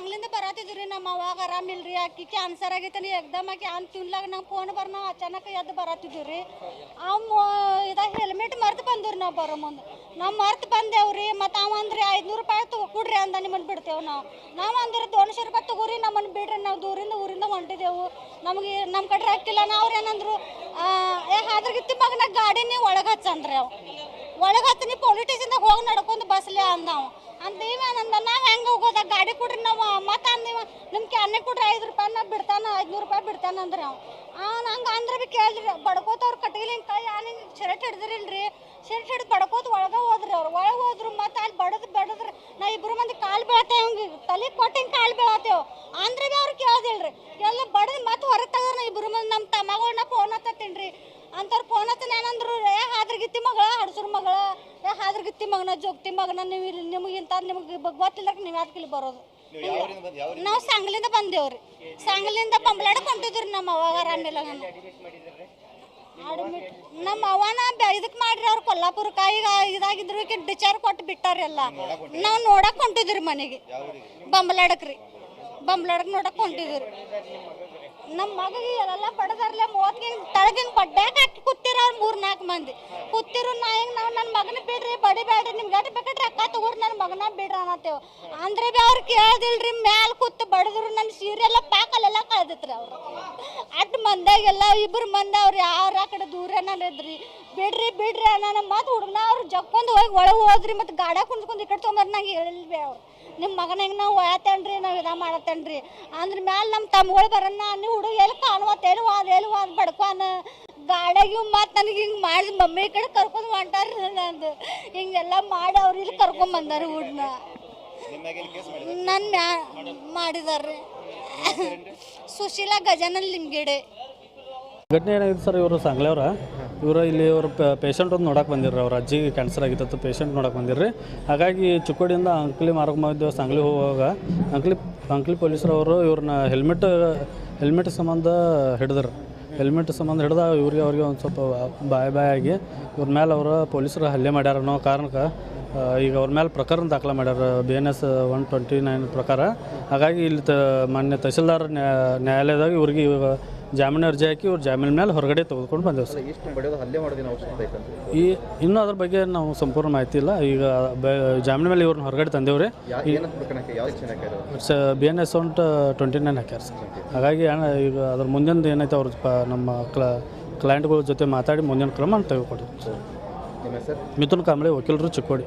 ಅಂಗ್ಲಿಂದ ಬರತ್ತಿದ್ರಿ ನಮ್ಮ ಅವಾಗ ಆರಾಮಿಲ್ರಿ ಆಕಿ ಕ್ಯಾನ್ಸರ್ ಆಗೈತನಿ ನೀ ಎಕ್ದಮ್ ಆಕಿ ಅಂತ ತಿನ್ಲಾಗ ನಂಗೆ ಫೋನ್ ಬರ್ ನಾವು ಅಚಾನಕ್ ಎದ್ದು ಬರತ್ತಿದ್ವಿ ಅವ ಇದ ಹೆಲ್ಮೆಟ್ ಮರ್ತು ಬಂದ್ರಿ ನಾವು ಬರ ಮುಂದೆ. ನಾವು ಮರ್ತು ಬಂದೇವ್ರಿ, ಮತ್ತು ಅವ ಅಂದ್ರಿ ಐದುನೂರು ರೂಪಾಯಿ ತಗೋ ಕೊಡ್ರಿ ಅಂದ ನಿಮ್ಮನ್ನು ಬಿಡ್ತೇವೆ ನಾವು. ನಾವು ಅಂದ್ರೆ ದೋನ್ಶೆ ರೂಪಾಯಿ ತಗೋರಿ ನಮ್ಮನ್ನು ಬಿಡ್ರಿ, ನಾವು ದೂರಿಂದ ಊರಿಂದ ಹೊಂಟಿದೆವು. ನಮಗೆ ನಮ್ಮ ಕಡೆ ಹಾಕಿಲ್ಲ, ನಾವು ಅವ್ರು ಏನಂದ್ರು ಏ, ಹಾದ್ರಗಿತ್ತು ಮಗ ನಾ ಗಾಡಿ ನೀವು ಒಳಗೆ ಹಚ್ಚಂದ್ರಿ ಅವ. ಒಳಗೆ ಹಚ್ಚಿ ನೀವು ಪೊಲೀಸ್ ಸ್ಟೇಷನ್ದಾಗ ಹೋಗಿ ನಡ್ಕೊಂಡು ಬಸ್ಲೆ ಅಂದ ಅವ. ಅಂತ ಇವೇನಂದ ನಾವು ಹೆಂಗೆ ಹೋಗೋದ? ಗಾಡಿ ಕೊಡ್ರಿ ನಾವು. ಮತ್ತೆ ಅಂದಿವ ನಿಮ್ಮ ಕ್ಯಾನೆ ಕೊಡ್ರಿ ಐದು ರೂಪಾಯಿ ನಾ ಬಿಡ್ತಾನ, ಐದುನೂರು ರೂಪಾಯಿ ಬಿಡ್ತಾನ ಅಂದ್ರೆ. ಅವ ಅವ್ನು ಹಂಗೆ ಅಂದ್ರೆ ಬಿ ಕೇಳಿದ್ರಿ ಬಡ್ಕೋತವ್ರು ಕಟ್ಟಿಗೆ ಹಿಂಗೆ ಕೈ ಆನೆ ಶರ್ಟ್ ಹಿಡ್ದಿರಿಲ್ರಿ. ಶರ್ಟ್ ಹಿಡ್ದು ಬಡ್ಕೋತ ಒಳಗೆ ಹೋದ್ರಿ ಅವ್ರು. ಒಳಗೆ ಹೋದ್ರು ಮತ್ತೆ ಅಲ್ಲಿ ಬಡದ್ ಬಡದ್ರಿ ನಾ ಇಬ್ರು ಮಂದಿ ಕಾಲು ಬೀಳತ್ತೇವೆ ಹಂಗೆ. ತಲೆ ಕೊಟ್ಟು ಹಿಂಗೆ ಕಾಲು ಬೀಳತ್ತೇವೆ ಅಂದ್ರೆ ಬಿ ಅವ್ರು ಕೇಳ್ದಿಲ್ರಿ. ಎಲ್ಲ ಬಡದ್ ಮತ್ತೆ ತಮ್ಮಗಳನ್ನ ಫೋನ್ ಹತ್ತತ್ತೀನಿ ರೀ? ಅಂಥವ್ರು ಫೋನ್ ಹತ್ತ ಏನಂದ್ರು ಏ ಹಾದ್ರಗಿತ್ತಿ ಮಗಳ ಹಡ್ಸ್ರ ಮಗಳ ಏ ಹಾದ್ರಗಿತ್ತಿ ಮಗನ ಜೋಗ್ತಿ ಮಗನ ನೀವು ಇಲ್ಲಿ ನಿಮಗೆ ಇಂಥ ನಿಮಗೆ ಗೊತ್ತಿಲ್ಲ ನೀವು ಯಾಕೆ ಇಲ್ಲಿ ಬರೋದು? ನಾವು ಸಂಗ್ಲಿಂದ ಬಂದೇವ್ರಿ. ಸಂಗ್ಲಿಂದ ಬಂಬ್ಲಾಡ ಹೊಂಟಿದ್ರಿ ನಮ್ಮ ಅವಾಗ ಆರಾಮಿಲ್ಲ ಅಡ್ಮಿಟ್ ನಮ್ಮ ಅವನ ಇದಕ್ಕೆ ಮಾಡ್ರಿ ಅವ್ರು ಕೊಲ್ಲಾಪುರಕ್ಕೆ ಈಗ ಇದಾಗಿದ್ರು ಡಿಚಾರ್ ಡಿಚಾರ್ಜ್ ಕೊಟ್ಟು ಬಿಟ್ಟಾರಿ ಎಲ್ಲ. ನಾವು ನೋಡಕ್ ಹೊಂಟಿದ್ರಿ? ಮನೆಗೆ. ಬಂಬ್ಲಾಡಕ್ರಿ ಊರಿಗೆ? ಬಂಬ್ಲಾಡಕ್ ರೀ ಬಂಬ್ಲಾಡಕ್ ನೋಡಕ್ ಹೊಂಟಿದ್ರಿ. ನಮ್ಮ ಮಗಗೆ ಎಲ್ಲ ಬಡದಾರ್ಲೆ ಮೂವತ್ತು ತಳಗಿನ ಪಡ್ಡ್ಯಾಗ ಹಾಕಿ ಕೂತಿರ ಮೂರು ನಾಲ್ಕು ಮಂದಿ. ಕೂತಿರು ನಾ ಹಿಂಗೆ ನಾವು ನನ್ನ ಮಗನ ಬಿಡ್ರಿ ಬಡಿಬೇಡ್ರಿ ನಿಮ್ಗೆ ಎಟ್ಟು ಬೇಕಾದ್ರೆ ಅಕ್ಕ ತಗೋರ್ ನನ್ನ ಮಗನ ಬಿಡ್ರಿ ಅನ್ನತ್ತೇವ್. ಅಂದ್ರೆ ಬಿ ಅವ್ರು ಕೇಳ್ದಿಲ್ರಿ, ಮ್ಯಾಲ ಕೂತು ಬಡದ್ರು ನನ್ನ ಸೀರೆ ಎಲ್ಲ ಪ್ಯಾಕಲ್ಲೆಲ್ಲ ಕಳ್ದಿತ್ರಿ ಅವ್ರು. ಅಟ್ ಮಂದ್ಯಾಗೆಲ್ಲ ಇಬ್ರು ಮಂದಿ ಅವ್ರು ಯಾರ ಆ ಕಡೆ ದೂರ ಇದ್ರಿ ಬಿಡ್ರಿ ಬಿಡ್ರಿ ಅನ್ನೋ ಮಾತು ಹುಡುಗನ ಅವ್ರು ಜಕ್ಕೊಂದು ಹೋಗಿ ಒಳಗೆ ಹೋದ್ರಿ ಮತ್ತೆ ಗಾಡ ಕುಂದ್ಕೊಂಡು ಈ ಕಡೆ ತೊಗೊಂಬರ್ ನಂಗೆ ಹೇಳಿಲ್ವಿ ಅವ್ರು. ನಿಮ್ಮ ಮಗನ ಹೆಂಗೆ ನಾವು ಒಳತೇನ್ರಿ ನಾವು ಇದ ಮಾಡತ್ತೇನ್ರಿ ಅಂದ್ರ ಮ್ಯಾಲೆ ನಮ್ಮ ತಮ್ಮಗಳು ಬರನ್ನ ನೀವು ಹುಡುಗ ಎಲ್ಲಿ ಕಾಣುವತ್ತ ಎಲ್ಲಿ ವಾದ ಎಲ್ಲಿ ವಾದ ಬಡ್ಕೋನ. ಗಾಡ್ಯಾಗ ಮತ್ತೆ ನನಗೆ ಹಿಂಗೆ ಮಾಡಿ ಮಮ್ಮಿ ಕಡೆ ಕರ್ಕೊಂಡು ಹೊಂಟಾರ ನಂದು. ಹಿಂಗೆಲ್ಲ ಮಾಡಿ ಅವ್ರು ಇಲ್ಲಿ ಕರ್ಕೊಂಡ್ ಬಂದಾರ ಹುಡ್ನ ನಿಮ್ಮ ನನ್ನ ಮ್ಯಾ ಮಾಡಿದಾರ್ರಿ. ಸುಶೀಲಾ ಗಜಾನನ್ ಲಿಂಗಿಡೆ. ಘಟನೆ ಏನಾಗಿದೆ ಸರ್ ಇವರು ಸಂಗ್ಲೆಯವ್ರ ಇವರು ಇಲ್ಲಿ ಇವರು ಪೇಷಂಟ್ ಒಂದು ನೋಡಕ್ಕೆ ಬಂದಿರ್ರಿ, ಅವ್ರ ಅಜ್ಜಿಗೆ ಕ್ಯಾನ್ಸರ್ ಆಗಿತ್ತು ಪೇಷಂಟ್ ನೋಡಕ್ಕೆ ಬಂದಿರ್ರಿ. ಹಾಗಾಗಿ ಚಿಕ್ಕೋಡಿಯಿಂದ ಅಂಕ್ಲಿ ಮಾರ್ಗ ಸಂಗ್ಲಿ ಹೋಗುವಾಗ ಅಂಕ್ಲಿ ಅಂಕ್ಲಿ ಪೊಲೀಸರವರು ಇವ್ರನ್ನ ಹೆಲ್ಮೆಟ್ ಹೆಲ್ಮೆಟ್ ಸಂಬಂಧ ಹಿಡಿದ್ರು. ಹೆಲ್ಮೆಟ್ ಸಂಬಂಧ ಹಿಡ್ದ ಇವ್ರಿಗೆ ಅವ್ರಿಗೆ ಒಂದು ಸ್ವಲ್ಪ ಬಾಯ್ ಬಾಯ್ ಆಗಿ ಇವ್ರ ಮೇಲೆ ಅವರು ಪೊಲೀಸರು ಹಲ್ಲೆ ಮಾಡ್ಯಾರ ಅನ್ನೋ ಕಾರಣಕ್ಕೆ ಈಗ ಅವ್ರ ಮೇಲೆ ಪ್ರಕರಣ ದಾಖಲೆ ಮಾಡ್ಯಾರ B N S one twenty nine ಪ್ರಕಾರ. ಹಾಗಾಗಿ ಇಲ್ಲಿ ತ, ಮಾನ್ಯ ತಹಸೀಲ್ದಾರ್ ನ್ಯಾ- ನ್ಯಾಯಾಲಯದಾಗ ಇವ್ರಿಗೆ ಇವಾಗ ಜಾಮೀನು ಅರ್ಜಿ ಹಾಕಿ ಇವ್ರು ಜಾಮೀನು ಮೇಲೆ ಹೊರಗಡೆ ತೆಗೆದುಕೊಂಡು ಬಂದೆವು ಸರ್. ಎಷ್ಟು ಬಡಿಯೋದು ಹಲ್ಲೆ ಮಾಡೋದಿನ ಅವಶ್ಯಕತೆ ಐತಂತ ಈ ಇನ್ನೂ ಅದ್ರ ಬಗ್ಗೆ ನಾವು ಸಂಪೂರ್ಣ ಮಾಹಿತಿ ಇಲ್ಲ. ಈಗ ಬ ಜಾಮೀನು ಮೇಲೆ ಇವ್ರನ್ನ ಹೊರಗಡೆ ತಂದೇವ್ರಿ. ಯಾ ಏನಂತ ಪ್ರಕರಣಕ್ಕೆ ಯಾವ ಶಿಕ್ಷಣ ಹಾಕ್ಯಾರ ಸ B N S one twenty nine ಹಾಕ್ಯಾರ ಸರ್. ಹಾಗಾಗಿ ಅಣ್ಣ ಈಗ ಅದ್ರ ಮುಂದಿನ ಏನೈತೆ ಅವ್ರ ಪ ನಮ್ಮ ಕ್ಲ ಕ್ಲೈಂಟ್ಗಳ ಜೊತೆ ಮಾತಾಡಿ ಮುಂದಿನ ಕ್ರಮ ತೆಗೆದುಕೊಡ್ತೀವಿ ಸರ್ ಹೆಸರು? ಮಿಥುನ್ ಕಾಂಬಳೆ ವಕೀಲರು ಚಿಕ್ಕೋಡಿ.